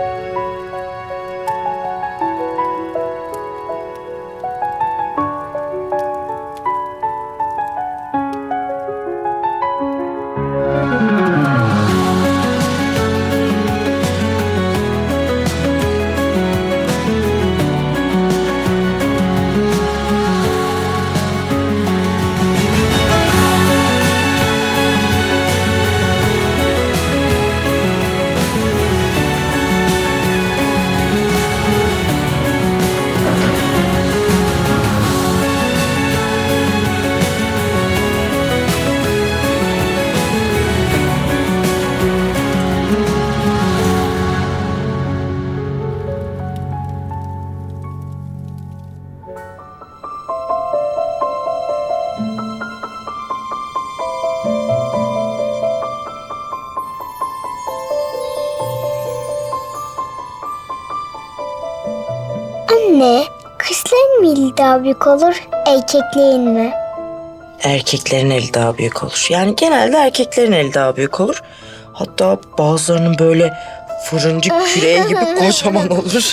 Música Anne, kızların mı eli daha büyük olur, erkeklerin mi? Erkeklerin eli daha büyük olur. Yani genelde erkeklerin eli daha büyük olur. Hatta bazılarının böyle fırıncı küreği gibi kocaman olur.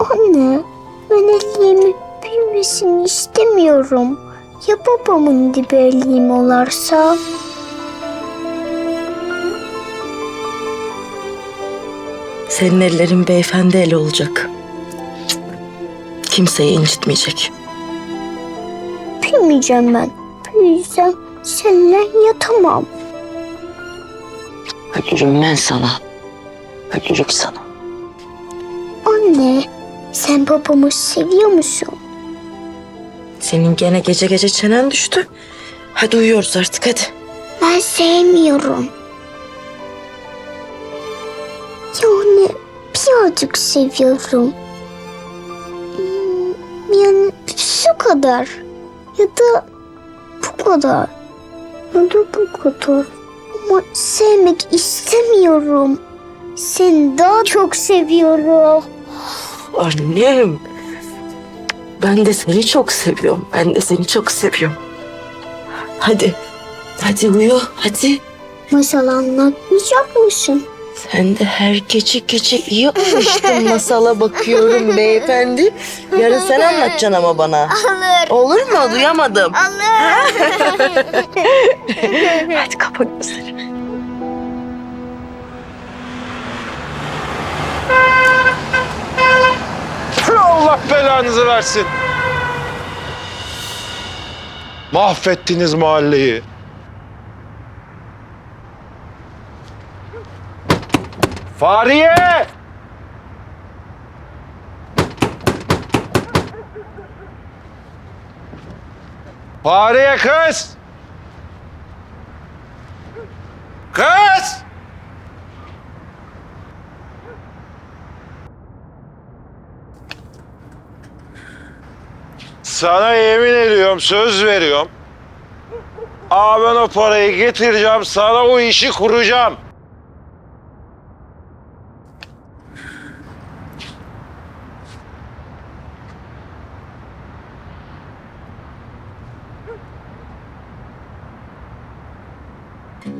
Anne, ben elliğimin büyümesini istemiyorum. Ya babamın dibi elliğim olarsa? Senin ellerin beyefendi eli olacak. Kimseyi incitmeyecek. Büyümeyeceğim ben. Büyüyeceğim, seninle yatamam. Ölürüm ben sana. Ölürüm sana. Anne, sen babamı seviyor musun? Senin gene gece gece çenen düştü. Hadi uyuyoruz artık hadi. Ben sevmiyorum. Birazcık seviyorum. Hmm, Yani şu kadar. Ya da bu kadar. Ya da bu kadar. Ama sevmek istemiyorum. Seni daha çok seviyorum. Annem. Ben de seni çok seviyorum. Ben de seni çok seviyorum. Hadi. Hadi uyu. Hadi. Masal anlatmayacak mısın? Sen de her gece gece iyi alıştın masala bakıyorum beyefendi. Yarın sen anlatacaksın ama bana. Olur. Olur mu? Duyamadım. Olur. Hadi kapa gözleri. Allah belanızı versin. Mahvettiniz mahalleyi. Fariye! Fariye kız! Kız! Sana yemin ediyorum, söz veriyorum. Aa ben o parayı getireceğim, sana o işi kuracağım.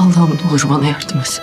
Allah'ım ne olur bana yardım et.